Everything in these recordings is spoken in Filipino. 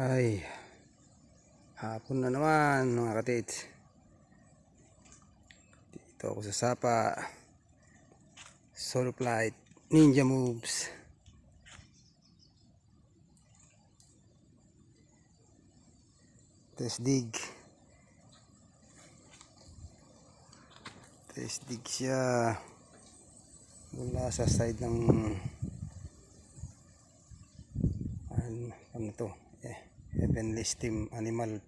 Ay, hapon na naman mga katits. Dito ako sa Sapa. Solo flight, ninja moves. Test dig. Test dig siya. Mula sa side ng ano, ano to eh, heavenly steam animal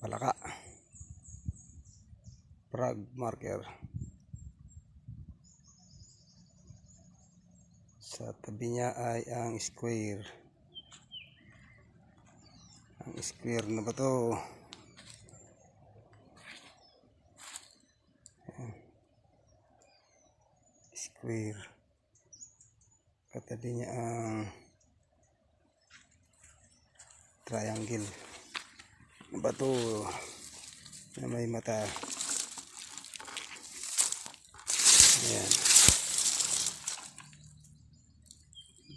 palaka. Frog marker. Sa tabi niya ay ang square. Ang square na ba to? Square. Katabi niya ang triangle. Bato na may mata. Ayan.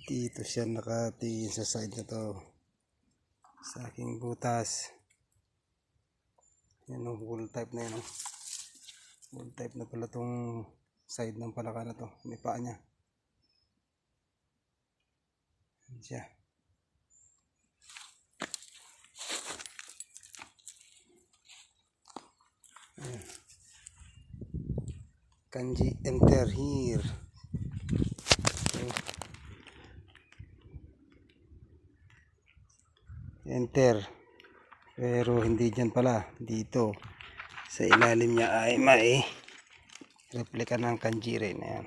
Dito siya nakatingin sa side na to. Sa aking butas. Yan o wall type na yan o. Wall type na pala tong side ng palaka na to. May paa niya. Yan siya Kanji enter here. Okay. Enter. Pero hindi dyan pala. Dito. Sa ilalim niya ay may replika ng kanji rin. Ayan.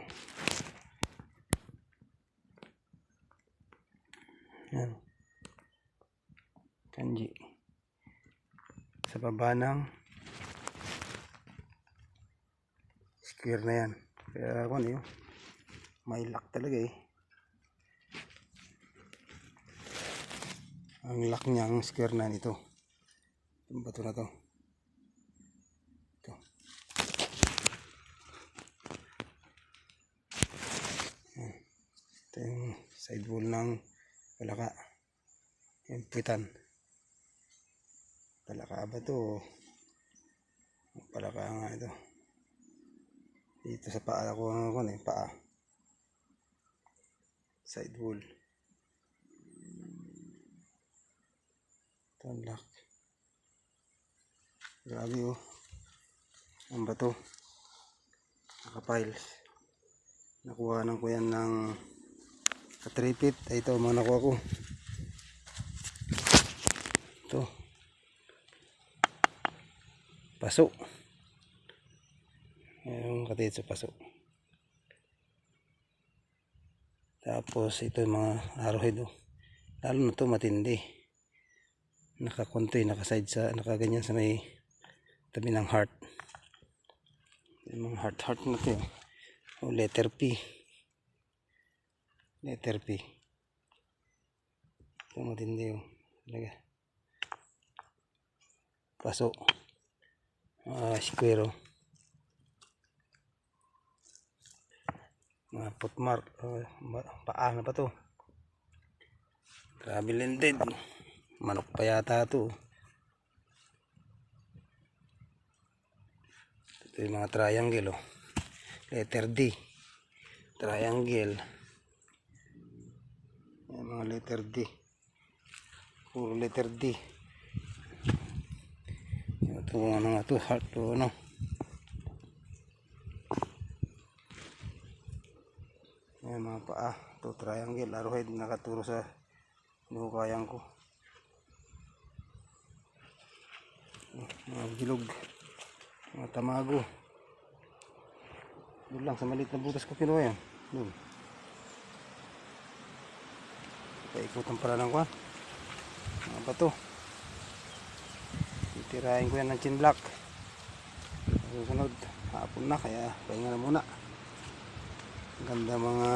Ayan. Kanji. Sa baba ng square na yan. Kaya ako ano yun? May lock talaga eh. Ang lock niya ang square na nito. Yung bato na to. Ito. Ito yung side wall ng palaka. Yung puwitan. Palaka ba to? Palaka nga ito dito sa paa ko ano ko eh, paa. Side wall. Tanlak. Grabe oh. Ang bato. Nakapiles. Nakuha ko yan ng katripit. Ito, mga nakuha ko. Ito. Paso. Katid sa paso. Tapos ito yung mga arrowhead oh. Lalo na to matindi. Nakakontoy, nakaside sa, nakaganyan sa may tabi ng heart. Yung mga heart heart na to. O letter P. Letter P. Ito matindi oh. Talaga. Paso. Ah, square oh. Mga footmark uh, paa na pa to. Grabe lindid. Manok pa yata to. Ito yung mga triangle oh. letter D. Triangle. Yung mga letter D. Puro letter D. Ito ano nga to? Heart to ano Mga paa. Ito triangle. Arrowhead nakaturo sa nukayan ko. Mga bilog. Mga tamago. Doon lang sa maliit na butas ko kinuha yan. Doon. Paikutan pala ng kwan. Mga bato. Titirahin ko yan ng chin block. Susunod. Hapon na kaya pahinga na muna. Ganda mga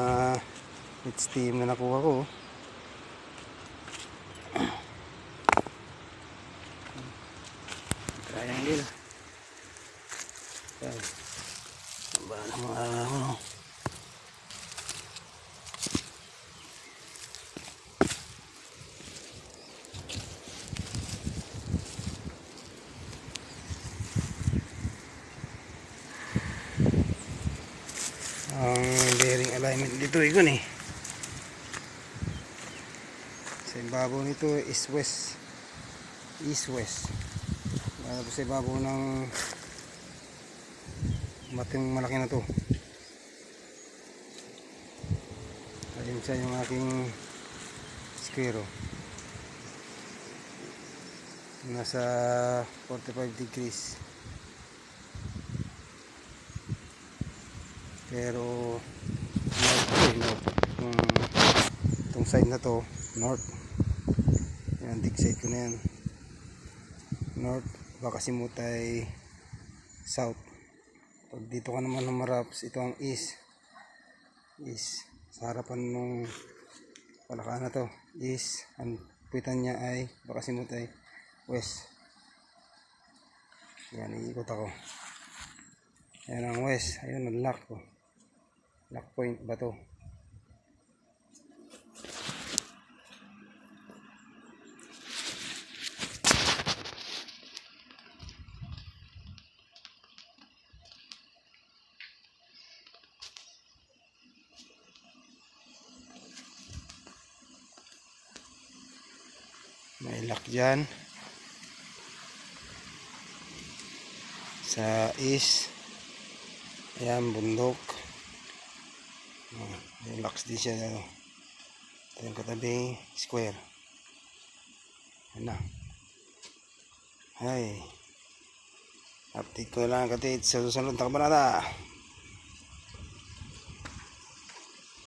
steam na nakuha ko. Triangle. Yan. Ang ba na mga ano. Alignment dito ikon eh. Sa ibabaw nito is west. East west. Tapos sa ibabaw ng mating malaki na to. Ayun siya yung aking square. oh. Nasa 45 degrees. Pero north to eh, north. Itong, itong side na to, north. Yan, dig side ko na yan. North, baka simutay south. Pag dito ka naman humaraps, ito ang east. East. Sa harapan nung palaka na to. East. Ang puwitan niya ay baka simutay west. Yan, iikot ako. Yan ang west. Ayun, ang lock ko. Lock point ba to? May lock dyan. Sa east. Ayan, bundok. Oh, may locks din siya. Ano. Ito yung katabing square. Ayan na. Ay. Update ko lang katid sa susunod na kabanata.